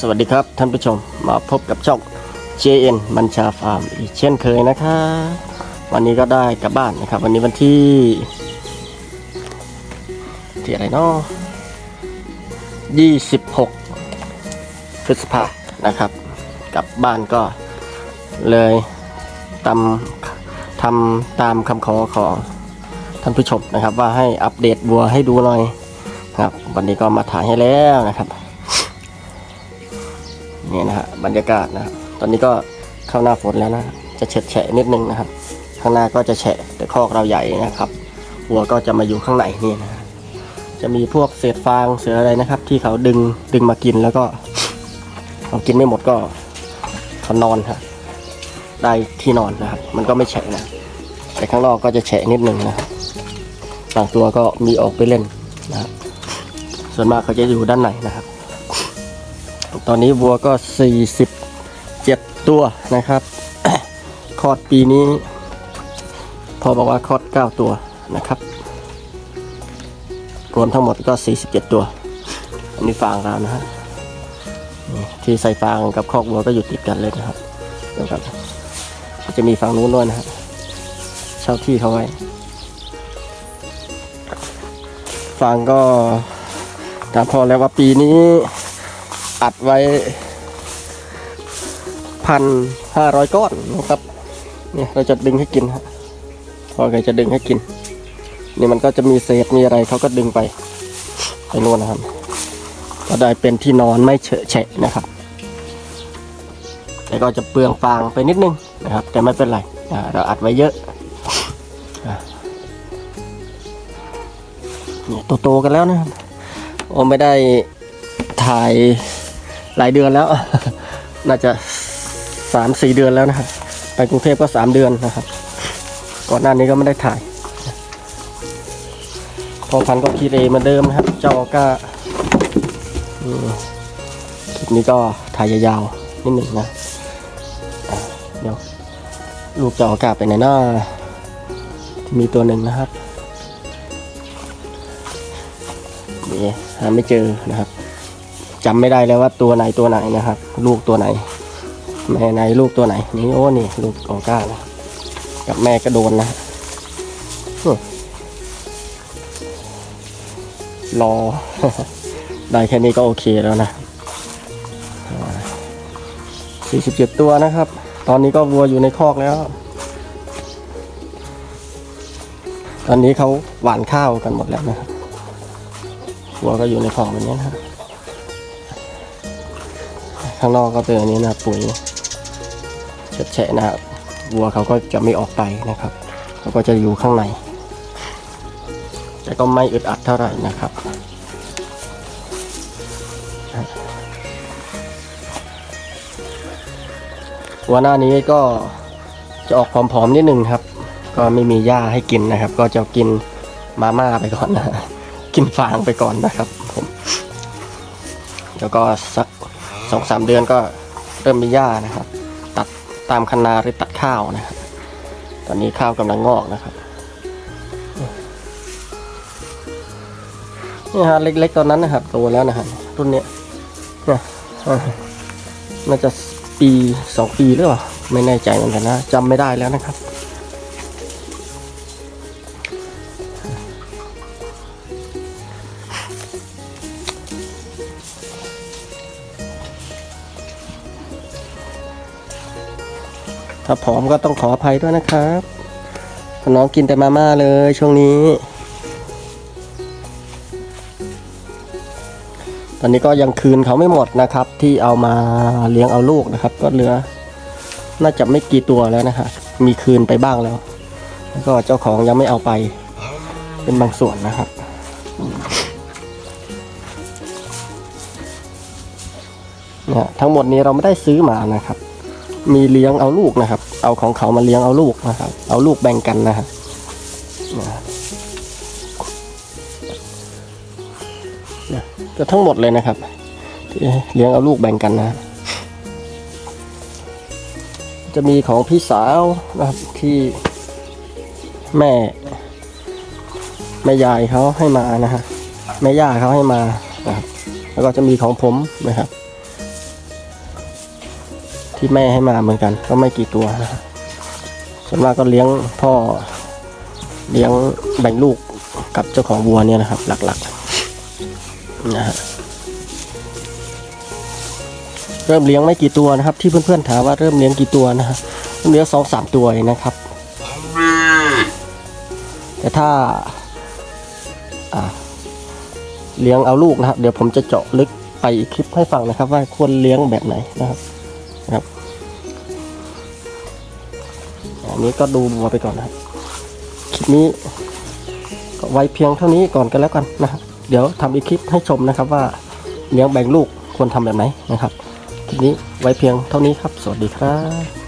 สวัสดีครับท่านผู้ชมมาพบกับช่อง JN บัญชาฟาร์มอีกเช่นเคยนะครับวันนี้ก็ได้กลับบ้านนะครับ วันนี้วันที่ ที่อะไรเนาะ26 พฤษภานะครับ กลับบ้านก็เลยตามทำตามคำขอของท่านผู้ชมนะครับ ว่าให้อัปเดตบัวให้ดูหน่อยครับ วันนี้ก็มาถ่ายให้แล้วนะครับ นี่นะฮะบรรยากาศนะครับตอนนี้ก็เข้าหน้าฝนแล้วนะจะเฉดแฉะนิดนึงนะครับ ข้างหน้าก็จะแฉะแต่คอกเราใหญ่นะครับวัวก็จะมาอยู่ข้างในนี่นะจะมีพวกเศษฟางเศษอะไรนะครับ ที่เขาดึงดึงมากินแล้วก็เขากินไม่หมดก็เขานอนฮะได้ที่นอนนะครับ มันก็ไม่แฉะนะแต่ข้างนอกก็จะแฉะนิดนึงนะครับบางตัวก็มีออกไปเล่นนะครับส่วนมากเขาจะอยู่ด้านในนะครับ ตอนนี้วัวก็ 47 ตัวนะครับคอดปีนี้ พอบอกว่าคอด 9 ตัวนะครับ รวมทั้งหมดก็ 47 ตัว อันนี้ฟางเรานะฮะที่ใส่ฟางกับคอกวัวก็อยู่ติดกันเลยนะครับเดี๋ยวครับจะมีฟางนู้นด้วยนะฮะเช่าที่เขาไว้ฟางก็ตามพอแล้วว่าปีนี้ อัดไว้พันห้าร้อยก้อนนะครับเนี่ยเราจะดึงให้กินฮะพอใครจะดึงให้กินนี่มันก็จะมีเศษมีอะไรเขาก็ดึงไปไปนู่นนะครับ ก็ได้เป็นที่นอนไม่เฉะแฉะนะครับแต่ก็จะเปลืองฟางไปนิดนึงนะครับ แต่ไม่เป็นไรเราอัดไว้เยอะเนี่ยโตๆกันแล้วนะครับโอไม่ได้ถ่าย หลายเดือนแล้ว น่าจะสามสี่เดือนแล้วนะครับ ไปกรุงเทพก็สามเดือนนะครับ ก่อนหน้านี้ก็ไม่ได้ถ่ายพอพันก็คีเรเหมือนเดิมนะครับ เจ้าออก้าอืมคลิปนี้ก็ถ่ายยาวๆนิดหนึ่งนะเดี๋ยวลูกเจ้าออก้าไปไหนหน้ามีตัวหนึ่งนะครับนี่หาไม่เจอนะครับ จำไม่ได้แล้วว่าตัวไหนตัวไหนนะครับ ลูกตัวไหน แม่ไหนลูกตัวไหน นี่โอ้นี่ลูกออก้านะกับแม่ก็โดนนะรอ ได้แค่นี้ก็โอเคแล้วนะ47 ตัวนะครับ ตอนนี้ก็วัวอยู่ในคอกแล้ว ตอนนี้เขาหว่านข้าวกันหมดแล้วนะครับวัวก็อยู่ในคอกแบบนี้นะครับ ข้างนอกก็เป็นอันนี้นะปุ๋ยแฉะนะครับวัวเขาก็จะไม่ออกไปนะครับเขาก็จะอยู่ข้างใน แต่ก็ไม่อึดอัดเท่าไหร่นะครับวัวหน้านี้ก็จะออกผอมๆนิดนึงครับ ก็ไม่มีหญ้าให้กินนะครับ ก็จะกินมาม่าไปก่อนนะกินฟางไปก่อนนะครับผมแล้วก็สัก สองสามเดือนก็เริ่มมีหญ้านะครับ ตัดตามคันนาหรือตัดข้าวนะครับ ตอนนี้ข้าวกำลังงอกนะครับนี่ฮะเล็กๆตอนนั้นนะครับโตแล้วนะครับรุ่นเนี้ยเนี่ยอ่าน่าจะปีสองปีหรือเปล่าไม่แน่ใจเหมือนกันนะจำไม่ได้แล้วนะครับ ถ้าผอมก็ต้องขออภัยด้วยนะครับน้องกินแต่มาม่าเลยช่วงนี้ ตอนนี้ก็ยังคืนเขาไม่หมดนะครับ ที่เอามาเลี้ยงเอาลูกนะครับ ก็เหลือ น่าจะไม่กี่ตัวแล้วนะครับมีคืนไปบ้างแล้ว แล้วก็เจ้าของยังไม่เอาไป เป็นบางส่วนนะครับเนี่ยทั้งหมดนี้เราไม่ได้ซื้อมานะครับ มีเลี้ยงเอาลูกนะครับ เอาของเขามาเลี้ยงเอาลูกนะครับ เอาลูกแบ่งกันนะครับนะก็ทั้งหมดเลยนะครับที่เลี้ยงเอาลูกแบ่งกันนะ จะมีของพี่สาวนะครับที่แม่ แม่ยายเขาให้มานะฮะแม่ย่าเขาให้มานะครับแล้วก็จะมีของผมนะครับ ที่แม่ให้มาเหมือนกัน ก็ไม่กี่ตัวนะครับส่วนมากก็เลี้ยงพ่อเลี้ยงแบ่งลูกกับเจ้าของวัวเนี่ยนะครับ หลักๆนะฮะเริ่มเลี้ยงไม่กี่ตัวนะครับ ที่เพื่อนๆถามว่าเริ่มเลี้ยงกี่ตัวนะฮะเริ่มเลี้ยงสองสามตัวเองนะครับ แต่ถ้าอ่าเลี้ยงเอาลูกนะครับ เดี๋ยวผมจะเจาะลึกไปอีกคลิปให้ฟังนะครับ ว่าควรเลี้ยงแบบไหนนะครับ นะครับอันนี้ก็ดูบัวไปก่อนนะครับคลิปนี้ก็ไว้เพียงเท่านี้ก่อนกันแล้วกันนะครับเดี๋ยวทำอีกคลิปให้ชมนะครับว่าเลี้ยงแบ่งลูกควรทำแบบไหนนะครับ คลิปนี้ไว้เพียงเท่านี้ครับ สวัสดีครับ